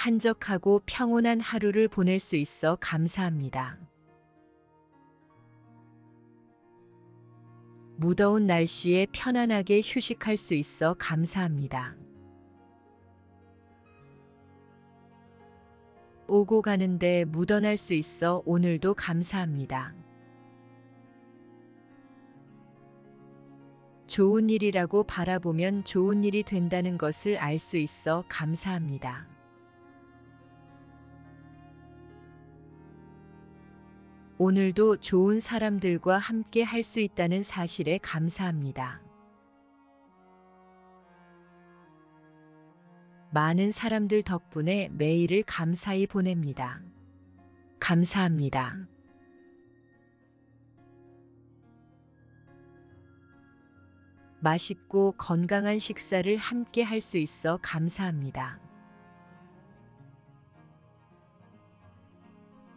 한적하고 평온한 하루를 보낼 수 있어 감사합니다. 무더운 날씨에 편안하게 휴식할 수 있어 감사합니다. 오고 가는데 묻어날 수 있어 오늘도 감사합니다. 좋은 일이라고 바라보면 좋은 일이 된다는 것을 알 수 있어 감사합니다. 오늘도 좋은 사람들과 함께 할 수 있다는 사실에 감사합니다. 많은 사람들 덕분에 매일을 감사히 보냅니다. 감사합니다. 맛있고 건강한 식사를 함께 할 수 있어 감사합니다.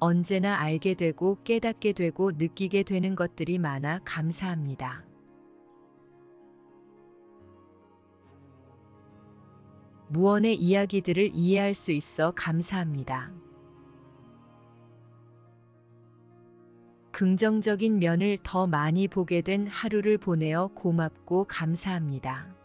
언제나 알게 되고 깨닫게 되고 느끼게 되는 것들이 많아 감사합니다. 무언의 이야기들을 이해할 수 있어 감사합니다. 긍정적인 면을 더 많이 보게 된 하루를 보내어 고맙고 감사합니다.